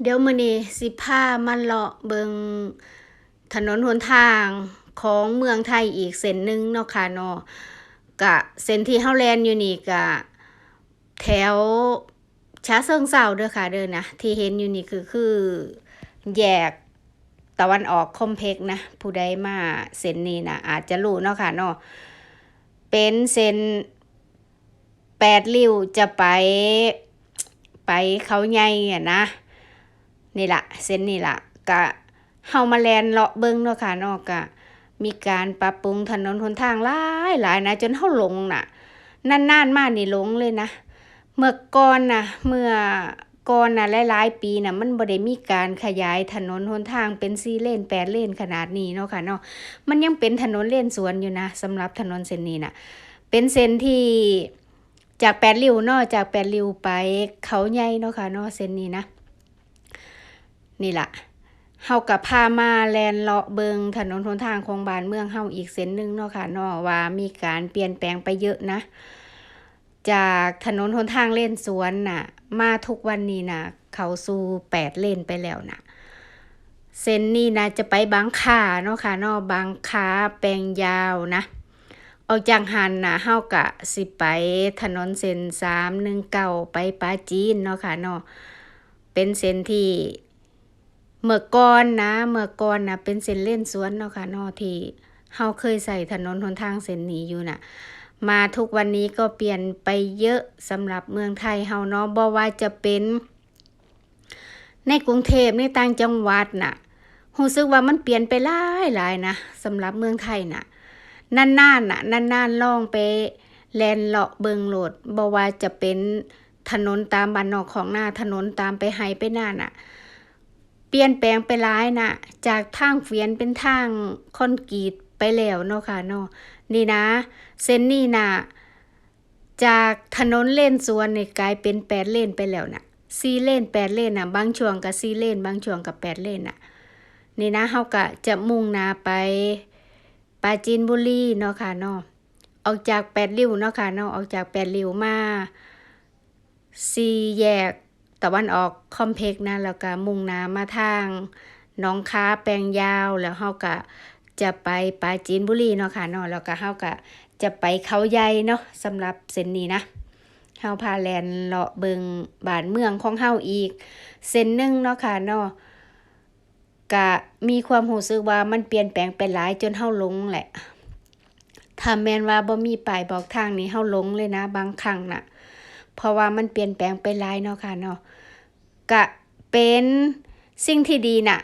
เดี๋ยวมื้อนี้สิพามาเลาะเบิงถนนหนทางของเมืองไทยอีกเส้นหนึ่งเนาะค่ะเนาะกะเส้นที่เฮาแลนอยู่นี่กะแถวชาเซิงเซาเด้อค่ะเด้อนะที่เห็นอยู่นี่คือคือแยกตะวันออกคอมเพกนะ ผู้ใดมาเส้นนี้นะอาจจะรู้เนาะค่ะเนาะเป็นเส้นแปดริ้วจะไปไปเขาใหญ่อะนะ นี่ละเส้นนี่ละกะเฮามาแลนเลาะเบิ่งเนาะค่ะเนาะกะมีการปรับปรุงถนนหนทางหลายหลายนะ จนเฮาหลงน่ะนานๆมานี่หลงเลยนะ เมื่อก่อนน่ะเมื่อก่อนน่ะหลายๆปีน่ะมันบ่ได้มีการขยายถนนหนทางเป็น4เลน8เลนขนาดนี้เนาะค่ะเนาะมันยังเป็นถนนเลนสวนอยู่นะสำหรับถนนเส้นนี้น่ะเป็นเส้นที่จากแปดริ้วเนาะจากแปดริ้วไปเขาใหญ่เนาะค่ะเนาะเส้นนี้นะ นี่ล่ะเฮากับพามาแลนเลาะเบิงถนนหนทางของบานเมืองเฮาอีกเส้นหนึ่งเนาะค่ะเนาะว่ามีการเปลี่ยนแปลงไปเยอะนะ จากถนนหนทางเล่นสวนน่ะ มาทุกวันนี้น่ะ เขาสู่แปดเลนไปแล้วน่ะเส้นนี้นะจะไปบางขาเนาะค่ะเนาะบางขาแปลงยาวนะออกจากหันน่ะเฮากะสิไปถนนเส้นสามหนึ่งเก้าไปปาจีนเนาะค่ะเนาะเป็นเส้นที่ เมื่อก่อนนะ เมื่อก่อนนะเป็นเส้นเล่นสวนเนาะค่ะนาะที่เฮาเคยใส่ถนนหนทางเส้นนี้อยู่น่ะ มาทุกวันนี้ก็เปลี่ยนไปเยอะสำหรับเมืองไทยเฮาเนาะบ่ว่าจะเป็น ในกรุงเทพในต่างจังหวัดน่ะรู้สึกว่ามันเปลี่ยนไปหลายหลายนะสำหรับเมืองไทยน่ะนานๆน่ะนานๆลองไปแลนเลาะเบิงโหลดบ่ว่าจะเป็นถนนตามบ้านนอกของหน้าถนนตามไปไฮไปหน้าน่ะ เปลี่ยนแปลงไปหลายน่ะจากทางเฟียนเป็นทางคอนกรีตไปแล้วเนาะค่ะเนาะนี่นะ เส้นนี้น่ะจากถนนเล่นสวนนี่กลายเป็นแปดเลนไปแล้วน่ะสี่เลนแปดเลนน่ะบางช่วงก็สี่เลนบางช่วงก็แปดเลนน่ะนี่นะเฮาก็จะมุ่งนาไปปาจีนบุรีเนาะค่ะเนาะออกจากแปดริ้วเนาะค่ะเนาะออกจากแปดริ้วมาสี่แยก ตะวันออกคอมเพกนะแล้วก็มุ่งน้ามาทางน้องค้าแปลงยาวแล้วเฮาก็จะไปปาจีนบุรีเนาะค่ะเนาะแล้วก็เฮาก็จะไปเขาใหญ่เนาะสำหรับเส้นนี้นะเฮาพาแลนเลาะเบิงบ้านเมืองของเฮาอีก เส้นหนึ่งเนาะค่ะเนาะก็มีความรู้สึกว่ามันเปลี่ยนแปลงไปหลายจนเฮาหลงแหละถ้าแมนว่าบ่มีป้ายบอกทางนี่เฮาหลงเลยนะ บางครั้งน่ะ เพราะว่ามันเปลี่ยนแปลงไปหลายเนาะค่ะเนาะก็เป็นสิ่งที่ดีน่ะ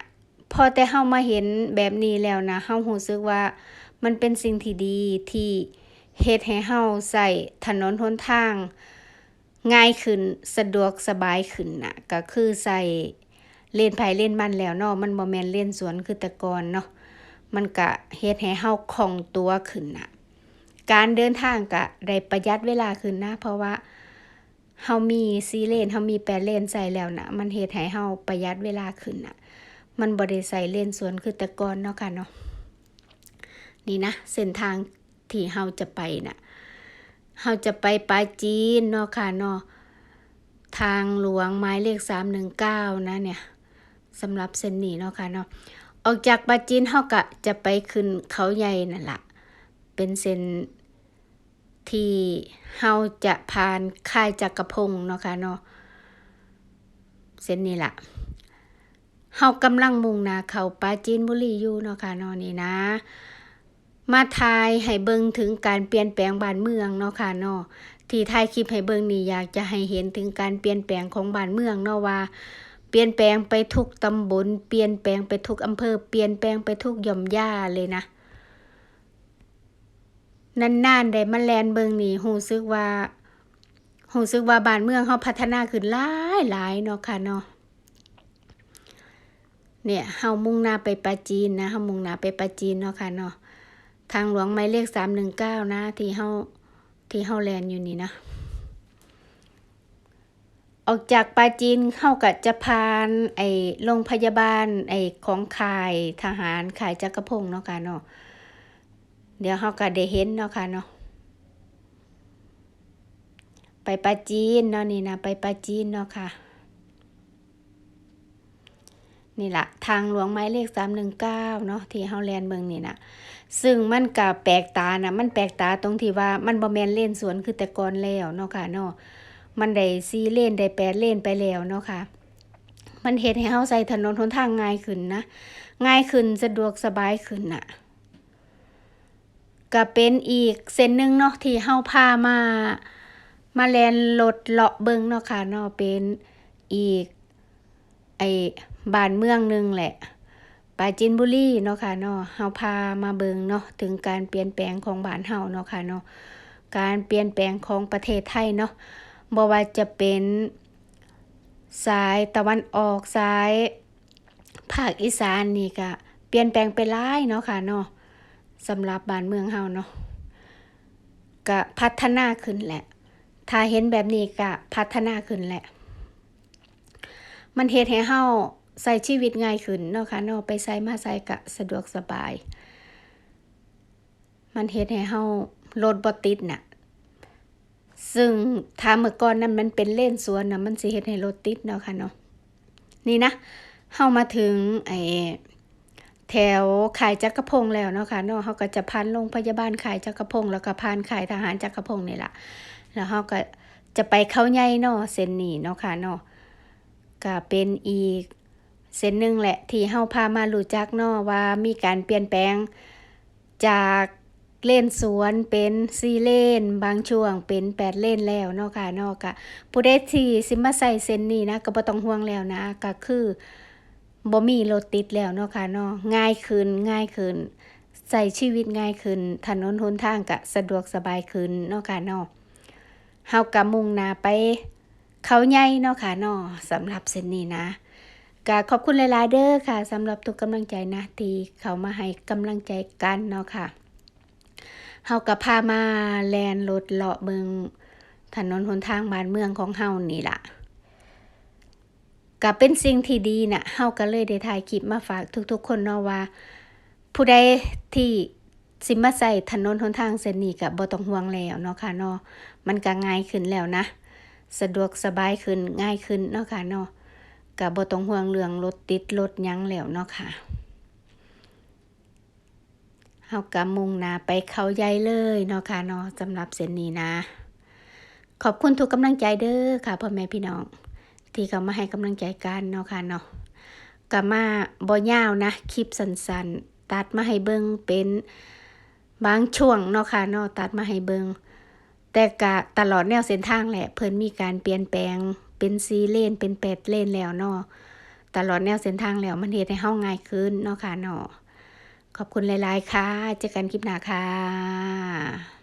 พอแต่เฮามาเห็นแบบนี้แล้วนะเฮารู้สึกว่ามันเป็นสิ่งที่ดีที่เฮ็ดให้เฮาใช้ถนนหนทาง ง่ายขึ้นสะดวกสบายขึ้นน่ะก็คือใส่เล่นไผเล่นมันแล้วเนาะมันบ่แม่นเล่นสวนคือแต่ก่อนเนาะมันก็เฮ็ดให้เฮาคล่องตัวขึ้นน่ะการเดินทางก็ได้ประหยัดเวลาขึ้นนะ เพราะว่า เฮามี4เลนเฮามี8เลนใส่แล้วนะมันเฮ็ดให้เฮาประหยัดเวลาขึ้นนะมันบ่ได้ใส่เลนสวนคือต่ก่อนเนาะค่ะเนาะนี่นะเส้นทางที่เฮาจะไปน่ะเฮาจะไปปาจีนเนาะค่ะเนาะทางหลวงหมายเลข319นะเนี่ยสำหรับเส้นนี้เนาะค่ะเนาะออกจากปาจีนเฮาก็จะไปขึ้นเขาใหญ่นั่นละเป็นเส้น ที่เฮาจะผ่านค่ายจักรพงศ์เนาะค่ะเนาะเส้นนี้ล่ะเฮากำลังมุ่งหน้าเข้าปาจีนบุรีอยู่เนาะค่ะเนาะนี่นะ มาทายให้เบิ่งถึงการเปลี่ยนแปลงบ้านเมืองเนาะค่ะเนาะที่ถ่ายคลิปให้เบิ่งนี่อยากจะให้เห็นถึงการเปลี่ยนแปลงของบ้านเมืองเนาะว่าเปลี่ยนแปลงไปทุกตำบล เปลี่ยนแปลงไปทุกอำเภอ เปลี่ยนแปลงไปทุกหย่อมย่าเลยนะ นานๆได้มาแลนเบิงนี่รู้สึกว่ารู้สึกว่าบ้านเมืองเฮาพัฒนาขึ้นหลายหลายเนาะค่ะเนาะเนี่ยเฮามุ่งหน้าไปปาจีนนะเฮามุ่งหน้าไปปาจีนเนาะค่ะเนาะทางหลวงหมายเลข319นะที่เฮาที่เฮาแลนอยู่นี่นะออกจากปราจีนเฮาก็จะผ่านไอโรงพยาบาลไอของค่ายทหารค่ายจักรพงศ์เนาะค่ะเนาะ เดี๋ยวเฮาก็ได้เห็นเนาะค่ะเนาะไปปาจีนเนาะนี่นะไปปาจีนเนาะค่ะ นี่ละทางหลวงหมายเลข319เก้าเนาะที่เฮาแลนเบิ่งนี่นะซึ่งมันก็แปลกตานะมันแปลกตาตรงที่ว่ามันบ่แมนเล่นสวนคือแต่ก่อนแล้วเนาะค่ะเนาะมันได้4เลนได้8เล่นไปแล้วเนาะค่ะมันเฮ็ดให้เฮาใช้ถนนหนทางง่ายขึ้นนะง่ายขึ้นสะดวกสบายขึ้นน่ะ ก็เป็นอีกเส้นหนึ่งเนาะที่เฮาพามา มาแลนรถเลาะเบิงเนาะค่ะเนาะเป็นอีก ไอ้บ้านเมืองหนึงแหละปาจีนบุรีเนาะค่ะเนาะเฮาพามาเบิงเนาะถึงการเปลี่ยนแปลงของบ้านเฮาเนาะค่ะเนาะการเปลี่ยนแปลงของประเทศไทยเนาะบ่ว่าจะเป็นสายตะวันออกสายภาคอีสานนี่ก็เปลี่ยนแปลงไปหลายเนาะค่ะเนาะ สำหรับบ้านเมืองเฮาเนาะก็พัฒนาขึ้นแหละ ถ้าเห็นแบบนี้ก็พัฒนาขึ้นแหละ มันเฮ็ดให้เฮาใช้ชีวิตง่ายขึ้นเนาะค่ะเนาะไปไสมาไสก็สะดวกสบาย มันเฮ็ดให้เฮารถบ่ติดน่ะ ซึ่งถ้าเมื่อก่อนนั้นมันเป็นเล่นสวนน่ะมันสิเฮ็ดให้รถติดเนาะค่ะเนาะ นี่นะเฮามาถึงไอ้ แถวขายจักรพงแล้วเนาะค่ะเนาะเขาก็จะพันโรงพยาบาลขายจักรพงแล้วก็พานขายทหารจักรพงนี่แหละแล้วเขาก็จะไปเขาใหญ่เนาะเส้นนี้เนาะค่ะเนาะก็เป็นอีกเส้นหนึ่งแหละที่เฮาพามารู้จักเนาะว่ามีการเปลี่ยนแปลงจากเล่นสวนเป็นสี่เลนบางช่วงเป็นแปดเล่นแล้วเนาะค่ะเนาะก็ผู้ใดที่สิมาใส่เส้นนี้นะก็บ่ต้องห่วงแล้วนะก็คือ บ่มีรถติดแล้วเนาะค่ะเนาะง่ายขึ้นง่ายขึ้นใส่ชีวิตง่ายขึ้น ถนนหนทางก็สะดวกสบายขึ้นเนาะค่ะเนาะเฮาก็มุ่งหน้าไป เขาใหญ่เนาะค่ะเนาะสำหรับเส้นนี้นะก็ขอบคุณหลายๆเด้อค่ะสำหรับทุกกำลังใจนะที่เขามาให้กำลังใจกันเนาะค่ะเฮาก็พามาแลนรถเลาะเบิงถนนหนทางบ้านเมืองของเฮานี่ล่ะ ก็เป็นสิ่งที่ดีน่ะเฮาก็เลยได้ถ่ายคลิปมาฝากทุกๆ คนเนาะว่า ผู้ใดที่สิมาใส่ถนนหนทางเส้นนี้ก็บ่ต้องห่วงแล้วเนาะค่ะเนาะมันก็ง่ายขึ้นแล้วนะ สะดวกสบายขึ้นง่ายขึ้นเนาะค่ะเนาะก็บ่ต้องห่วงเรื่องรถติดรถยังแล้วเนาะค่ะเฮาก็มุ่งนาไปเขาใหญ่เลยเนาะค่ะเนาะสำหรับเส้นนี้นะ ขอบคุณทุกกำลังใจเด้อค่ะพ่อแม่พี่น้อง ที่เขามาให้กำลังใจกันเนาะค่ะเนาะก็มาบ่ยาวนะ คลิปสั้นๆ ตัดมาให้เบิ่งเป็นบางช่วงเนาะค่ะเนาะตัดมาให้เบิ่งแต่กะตลอดแนวเส้นทางแหละ เพิ่นมีการเปลี่ยนแปลงเป็นซีเลนเป็นแปดเลนแล้วเนาะตลอดแนวเส้นทางแล้วมันเฮ็ดให้เฮาง่ายขึ้นเนาะค่ะเนาะขอบคุณหลาย ๆ ค่ะ เจอกันคลิปหน้าค่ะ